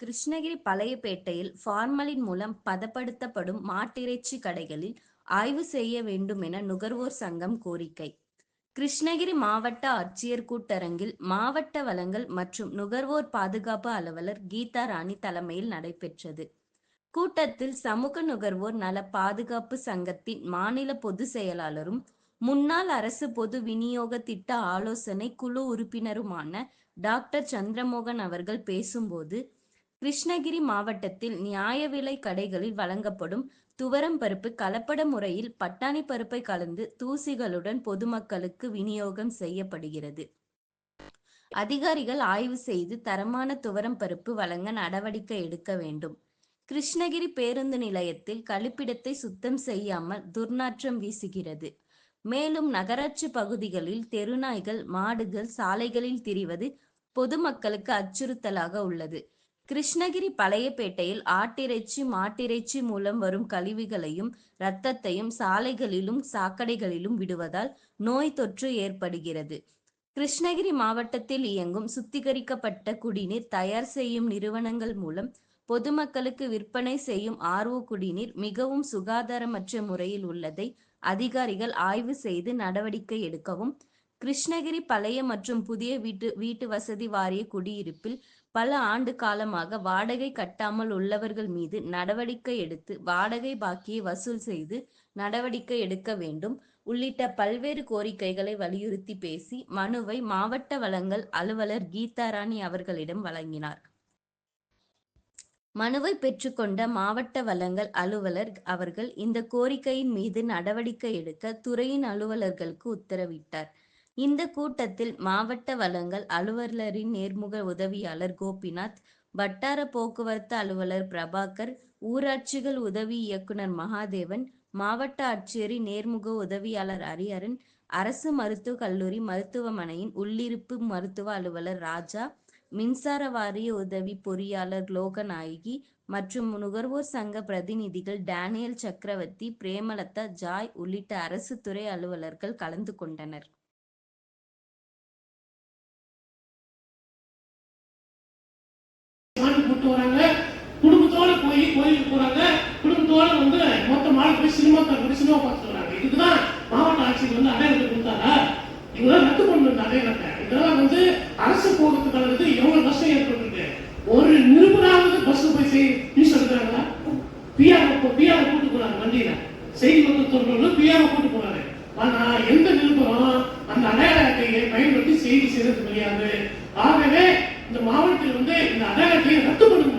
Krishnagiri பழையப்பேட்டையில் formalin மூலம் பதப்படுத்தப்படும் மாட்டிறைச்சி கடைகளில் ஆய்வு செய்ய வேண்டும் என நுகர்வோர் சங்கம் கோரிக்கை. கிருஷ்ணகிரி மாவட்ட ஆட்சியர் கூட்டரங்கில் மாவட்ட வளங்கள் மற்றும் நுகர்வோர் பாதுகாப்பு அலுவலர் கீதா ராணி தலைமையில் நடைபெற்றது. கூட்டத்தில் சமூக நுகர்வோர் நல பாதுகாப்பு சங்கத்தின் மாநில பொதுச் செயலாளரும் முன்னாள் அரசு பொது விநியோக திட்ட ஆலோசனை குழு உறுப்பினருமான டாக்டர் சந்திரமோகன் அவர்கள் பேசும்போது கிருஷ்ணகிரி மாவட்டத்தில் நியாய விலை கடைகளில் வழங்கப்படும் துவரம் பருப்பு கலப்பட முறையில் பட்டாணி பருப்பை கலந்து தூசிகளுடன் பொதுமக்களுக்கு விநியோகம் செய்யப்படுகிறது. அதிகாரிகள் ஆய்வு செய்து தரமான துவரம் பருப்பு வழங்க நடவடிக்கை எடுக்க வேண்டும். கிருஷ்ணகிரி பேருந்து நிலையத்தில் கழிப்பிடத்தை சுத்தம் செய்யாமல் துர்நாற்றம் வீசுகிறது. மேலும் நகராட்சி பகுதிகளில் தெருநாய்கள் மாடுகள் சாலைகளில் திரிவது பொதுமக்களுக்கு அச்சுறுத்தலாக உள்ளது. கிருஷ்ணகிரி பழையபேட்டையில் ஆட்டிறைச்சி மாட்டிறைச்சி மூலம் வரும் கழிவுகளையும் இரத்தத்தையும் சாலைகளிலும் சாக்கடைகளிலும் விடுவதால் நோய் தொற்று ஏற்படுகிறது. கிருஷ்ணகிரி மாவட்டத்தில் இயங்கும் சுத்திகரிக்கப்பட்ட குடிநீர் தயார் செய்யும் நிறுவனங்கள் மூலம் பொதுமக்களுக்கு விற்பனை செய்யும் ஆர்வ குடிநீர் மிகவும் சுகாதாரமற்ற முறையில் உள்ளதை அதிகாரிகள் ஆய்வு செய்து நடவடிக்கை எடுக்கவும் கிருஷ்ணகிரி பழைய மற்றும் புதிய வீட்டு வீட்டு வசதி வாரிய குடியிருப்பில் பல ஆண்டு காலமாக வாடகை கட்டாமல் உள்ளவர்கள் மீது நடவடிக்கை எடுத்து வாடகை பாக்கியை வசூல் செய்து நடவடிக்கை எடுக்க வேண்டும். உள்ளிட்ட பல்வேறு கோரிக்கைகளை வலியுறுத்தி பேசி மனுவை மாவட்ட வளங்கள் அலுவலர் கீதாராணி அவர்களிடம் வழங்கினார். மனுவை பெற்றுக்கொண்ட மாவட்ட வளங்கள் அலுவலர் அவர்கள் இந்த கோரிக்கையின் மீது நடவடிக்கை எடுக்க துறையின் அலுவலர்களுக்கு உத்தரவிட்டார். இந்த கூட்டத்தில் மாவட்ட வளங்கள் அலுவலரின் நேர்முக உதவியாளர் கோபிநாத் வட்டார போக்குவரத்து அலுவலர் பிரபாகர் ஊராட்சிகள் உதவி இயக்குனர் மகாதேவன் மாவட்ட ஆட்சியரின் நேர்முக உதவியாளர் ஹரிஹரன் அரசு மருத்துவக் கல்லூரி மருத்துவமனையின் உள்ளிருப்பு மருத்துவ அலுவலர் ராஜா மின்சார வாரிய உதவி பொறியாளர் லோகநாயகி மற்றும் நுகர்வோர் சங்க பிரதிநிதிகள் டேனியல் சக்கரவர்த்தி பிரேமலதா ஜாய் உள்ளிட்ட அரசு துறை அலுவலர்கள் கலந்து கொண்டனர். கூப்பிட்டு வராங்க குடும்பத்தோட போய் கோயிலுக்கு போறாங்க. குடும்பத்தோட வந்து மொத்த மாலை போய் சினிமா போய் சினிமா பார்த்துட்டு வராங்க இதுதான் மாவட்ட ஆட்சியர் வந்து அடையாளத்தை கொடுத்தாரா? இதெல்லாம் ரத்து பண்ணு அடையாளத்தை. இதெல்லாம் வந்து அரசு போக்குவரத்து கழகத்துக்கு எவ்வளவு நஷ்டம் ஏற்பட்டிருக்கு? ஒரு நிருபராவது பஸ் போய் செய் நியூஸ் எடுக்கிறாங்களா? பிஆர் பிஆர் கூட்டு போறாங்க வண்டியில. செய்தி மக்கள் தொடர்பு பிஆர் கூட்டு போறாரு ஆனா எந்த நிருபரம் அந்த அடையாள அட்டையை பயன்படுத்தி செய்தி செய்யறது கிடையாது ஆகவே இந்த மாவட்டத்தில் வந்து இந்த அடையாளத்தை ரத்து பண்ணுங்க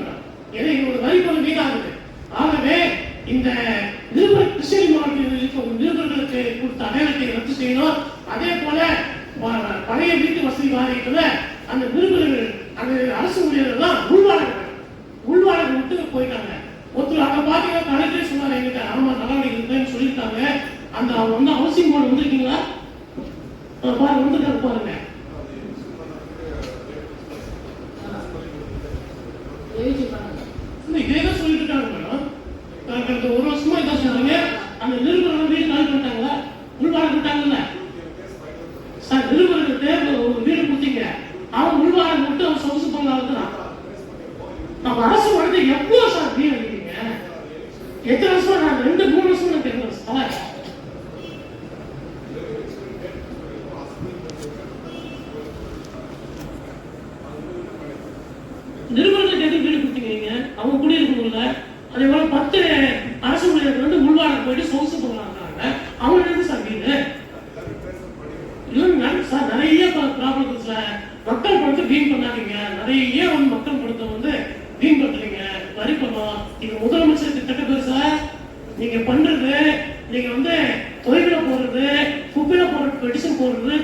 ஏன்னா எங்களோட வரி பணம் வீணாகுது ஆகவே இந்த நிருபர் கிருஷ்ணகிரி மாவட்டத்தில் இருக்கும் நிருபர்களுக்கு கொடுத்த அடையாளத்தை ரத்து செய்யணும் அதே போல பழைய வீட்டு வசதி வாரியத்துல அந்த நிருபர்கள் அந்த அரசு ஊழியர்கள் தான் உள்வாடகை உள்வாடகை விட்டு போயிட்டாங்க. ஒருத்தர் அங்க பாத்தீங்கன்னா கலெக்டரே சொன்னாரு எங்கிட்ட ஆமா நடவடிக்கை இருக்குன்னு சொல்லிட்டாங்க அந்த அவங்க வந்து ஹவுசிங் போர்டு வந்திருக்கீங்களா? ஆ, பாருங்க வந்துருக்காரு பாருங்க. இதே தான் சொல்லிட்டு இருக்காங்க மேடம் கடந்த ஒரு வருஷமா இதான் சொன்னாங்க அந்த வீடு பண்ணிட்டாங்களா விட்டாங்கல்ல சார் ஒரு வீடு கொடுத்தீங்க. அவன் விட்டு அவன் சொகுசு நம்ம அரசு வந்து எவ்வளவு சார் வீடு அடிக்கிறீங்க எத்தனை வருஷம் நான் ரெண்டு மூணு வருஷம் நான் தெரிஞ்சு சார் எதுக்கு வீடு கொடுத்தீங்க நீங்க அவங்க குடியிருக்கணும்ல அதே போல பத்து அரசு ஊழியர்கள் வந்து உள்வாங்க போயிட்டு சொகுசு போகிறாங்க அவங்க இருந்து சார் வீடு? இல்லைங்க சார் நிறைய ப்ராப்ளம் இருக்கு சார் மக்கள் கொடுத்து வீண் பண்ணாதீங்க. நிறைய வந்து மக்கள் கொடுத்து வந்து வீண் பண்றீங்க. வரி பண்ணோம் இது முதலமைச்சர் திட்டம் சார். நீங்க பண்றது நீங்க வந்து தொழில போடுறது குப்பையில போடுறது பெடிஷன் போடுறது